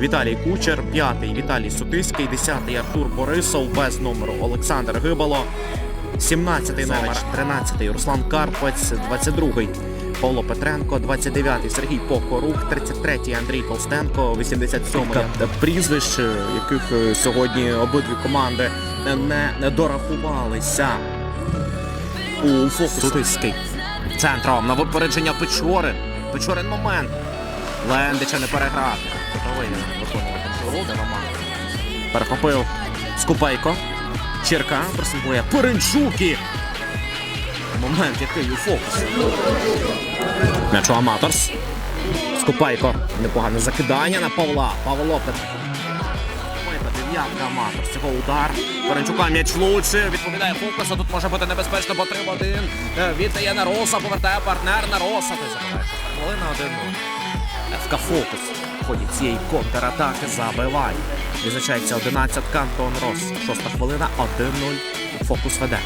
Віталій Кучер, п'ятий. Віталій Сутиський, десятий. Артур Борисов без номеру. Олександр Гибало, 17-й номер, 13-й Руслан Карпець, 22-й Павло Петренко, 29-й Сергій Покорук, 33-й Андрій Толстенко, 87-й прізвищ, яких е, сьогодні обидві команди не, дорахувалися. У Сутиський. Центром на випередження Печори. Печорин момент. Лендича не. Готовий виконувати Роман. Перехопив Скупейко. Черка просигує Перенчуки. Момент, який у фокусі. М'ячу Аматорс. Скупайко. Непогане закидання на Павла. Павло дев'ятка Аматорс. Цього удар. Перенчука м'яч лучше. Відповідає фокусу. Тут може бути небезпечно, бо 3-1. Е, Віддає на Роса, повертає партнер на Роса. Ти забираєш. Хвилина 1 ФК Фокус в ході цієї контратаки забиває. Визначається 11 Антон Рос. Шоста хвилина, 1-0. Фокус веде.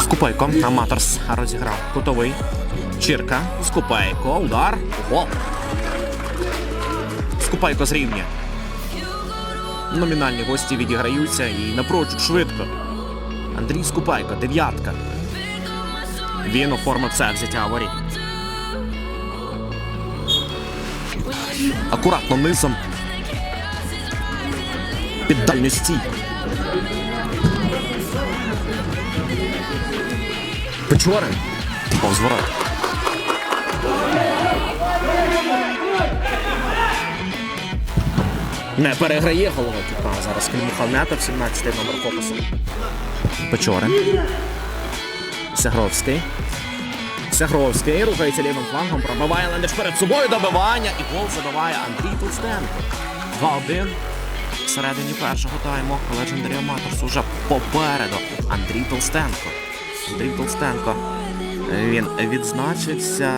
Скупайко. Аматорс розіграв. Кутовий. Чірка. Скупайко. Удар. Гол. Скупайко зрівнює. Номінальні гості відіграються і напрочуд швидко. Андрій Скупайко, дев'ятка. Він оформив це взяття воріт. Акуратно низом. Під дальню стійку. Печорин. Повз ворот. Не переграє голова Кіпа. Зараз Клімухалнетов, 17-й номер фокусу. Печорин. Сягровський. Сягровський рухається лівим флангом, пробиває Лендиш перед собою добивання і гол забиває Андрій Толстенко. 2-1. Всередині першого тайму Legendary Amateurs уже попереду. Андрій Толстенко. Андрій Толстенко. Він відзначився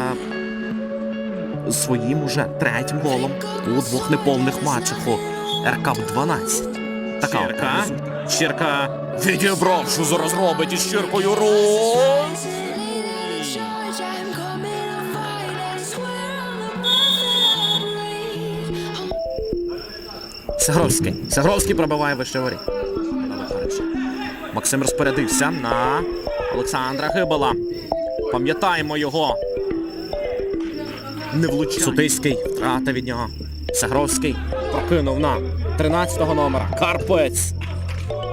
своїм уже третім голом у двох неповних матчах у РК 12. Така Щірка. Щірка відібрав, що зараз робить із Щіркою Рус. Perfect Сагровський. Сагровський пробиває вище воріт. Максим розпорядився на Олександра Гибала. Пам'ятаємо його. Не влучає. Сутиський. Втрата від нього. Сагровський прокинув на 13-го номера. Карпець.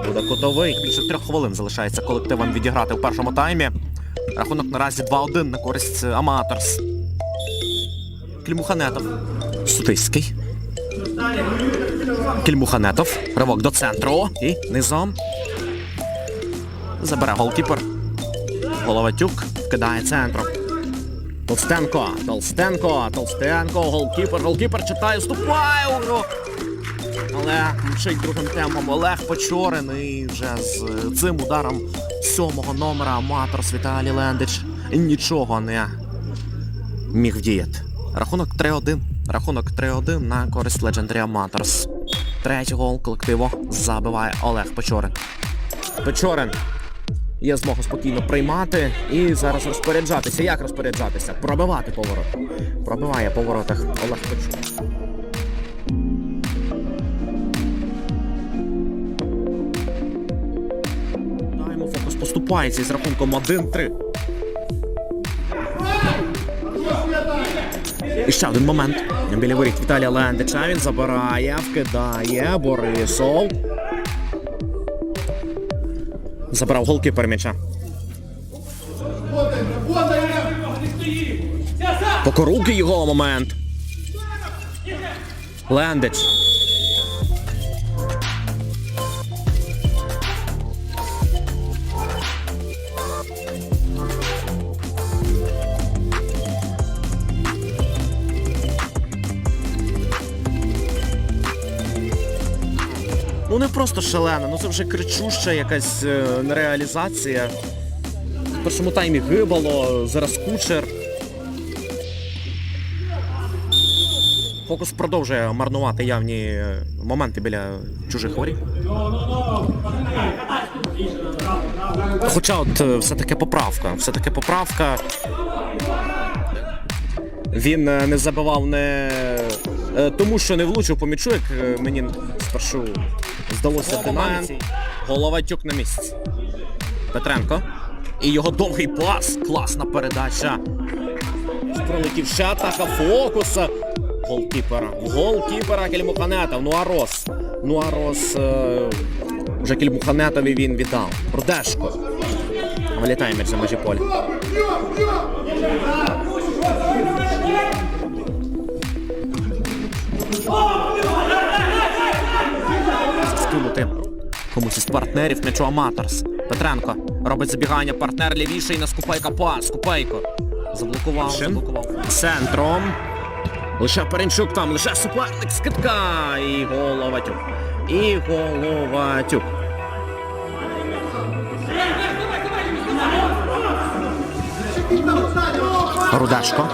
Буде кутовий. Більше трьох хвилин залишається колективом відіграти в першому таймі. Рахунок наразі 2-1 на користь Аматорс. Клімуханетов. Сутиський. Кільмуханетов. Ривок до центру. І низом. Забере голкіпер. Головатюк вкидає центром. Толстенко. Толстенко. Толстенко. Голкіпер. Голкіпер читає. Вступає у гру. Але мчить другим темпом Олег Печорин. І вже з цим ударом сьомого номера аматор Віталій Лендич нічого не міг вдіяти. Рахунок 3-1. Рахунок 3-1 на користь Legendary Amateurs. Третій гол колективу забиває Олег Печорин. Печорин є змогу спокійно приймати і зараз розпоряджатися. Як розпоряджатися? Пробивати поворот. Пробиває по воротах Олег Печорин. Фокус поступається із рахунком 1-3. І ще один момент. Біля воріт Віталія Лендича. Він забирає, вкидає Борисов. Забрав голкіпер м'яча. Покоруки його момент. Лендич. Ну не просто шалена, ну це вже кричуща якась е, нереалізація. В першому таймі гибало, зараз кучер. Фокус продовжує марнувати явні е, моменти біля чужих воріт. Хоча от е, все-таки поправка, все-таки поправка. Він не забивав не тому, що не влучив по м'ячу, як е, мені спершу здалося динаміці. Головатюк на місці. Петренко. І його довгий пас. Класна передача. Пролетів ще атака фокуса. Голкіпера. Голкіпера Кельмуханетов. Нуарос. Нуарос. Е, вже Кельмуханетові він віддав. Рудешко. Вилітає м'яч за межі поля. Комусь із партнерів м'ячу Аматорс. Петренко робить забігання, партнер лівіший на Скупайка пас. Скупайко. Заблокував, заблокував. Центром. Лише Перенчук там, лише суперник скидка. І Головатюк. І Головатюк. Рудашко.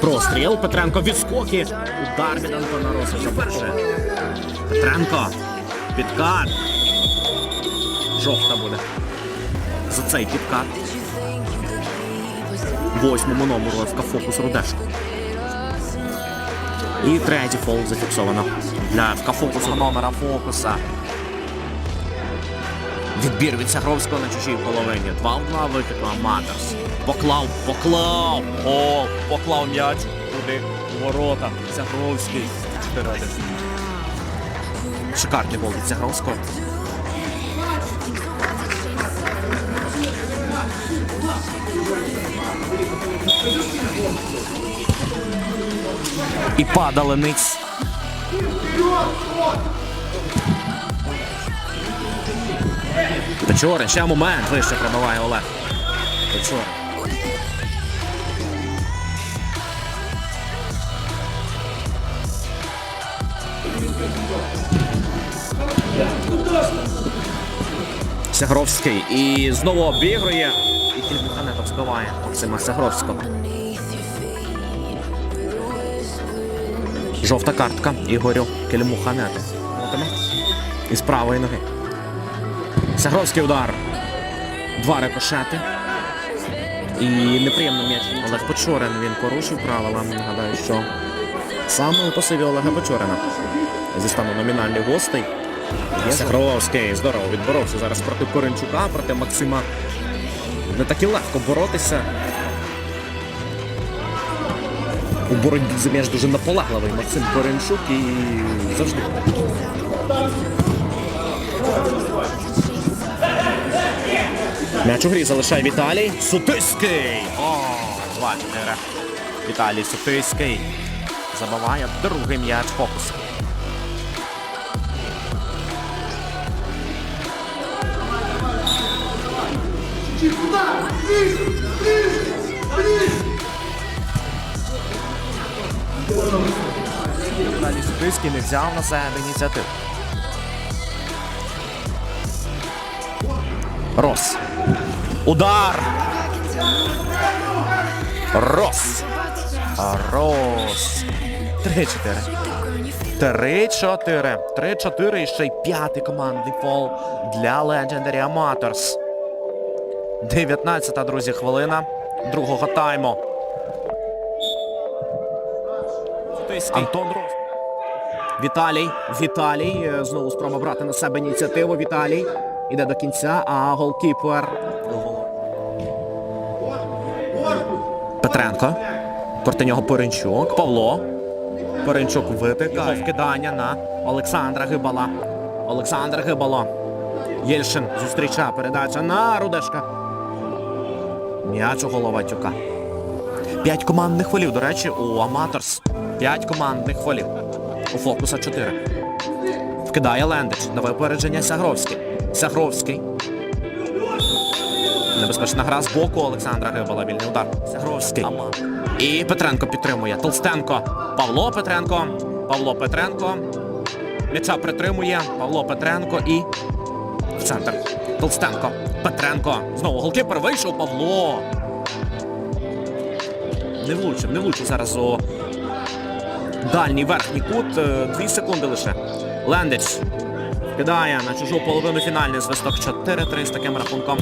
Простріл. Петренко відскоки. Удар від Антона. Перше. Петренко. Підкат. Жовта буде. За цей підкат. Восьмому номеру ФК Фокус Рудешко. І третій фол зафіксовано. Для ФК Фокусу номера Фокуса. Відбір від Сягровського на чужій половині. Два в два вихід на Поклав, поклав. О, поклав м'яч. Туди ворота. Сягровський. 4-1. Шикарний гол від Сягровського. І падали ниць. Печорин, ще момент вище пробиває Олег. Печорин. Сягровський. І знову обігрує. І тільки Канетов збиває Максима Сягровського. Жовта картка Ігорю Кельмуханету. Із правої ноги. Сягровський удар. Два рикошети. І неприємно м'яч. Олег Печорин він порушив правила. Нагадаю, що саме у посиві Олега Печорина зі стану номінальних гостей. Сягровський здорово відборовся зараз проти Коренчука, проти Максима. Не так і легко боротися. У боротьбі за м'яч дуже наполегливий Максим Коренчук і завжди. М'яч у грі залишає Віталій. Сутиський! О, 2-4. Віталій Сутиський. Забиває другий м'яч фокус. Сутиський не взяв на себе ініціативу. Рос. Удар. Рос. Рос. Три-чотири. Три-чотири. Три-чотири і ще й п'ятий командний фол для Legendary Amateurs. 19-та, друзі, хвилина другого тайму. Антон Рос. Віталій. Віталій. е, Знову спроба брати на себе ініціативу. Віталій. Іде до кінця, а голкіпер. Петренко. Проти нього Поринчук. Павло. Поринчук витикає. Вкидання на Олександра Гибала. Олександр Гибало. Єльшин зустрічає передача на Рудешка. М'яч у Головатюка. П'ять командних фолів, до речі, у Аматорс. П'ять командних фолів. У фокуса 4. Вкидає Лендич. На випередження Сягровський. Сягровський. Небезпечна гра з боку Олександра Гибала. Вільний удар. Сягровський. І Петренко підтримує. Толстенко. Павло Петренко. Павло Петренко. М'яча притримує Павло Петренко і в центр. Толстенко. Петренко. Знову голкіпер вийшов Павло. Не влучив, не влучив зараз у дальній верхній кут. Е, Дві секунди лише. Лендич кидає на чужу половину фінальний звисток 4-3 з таким рахунком.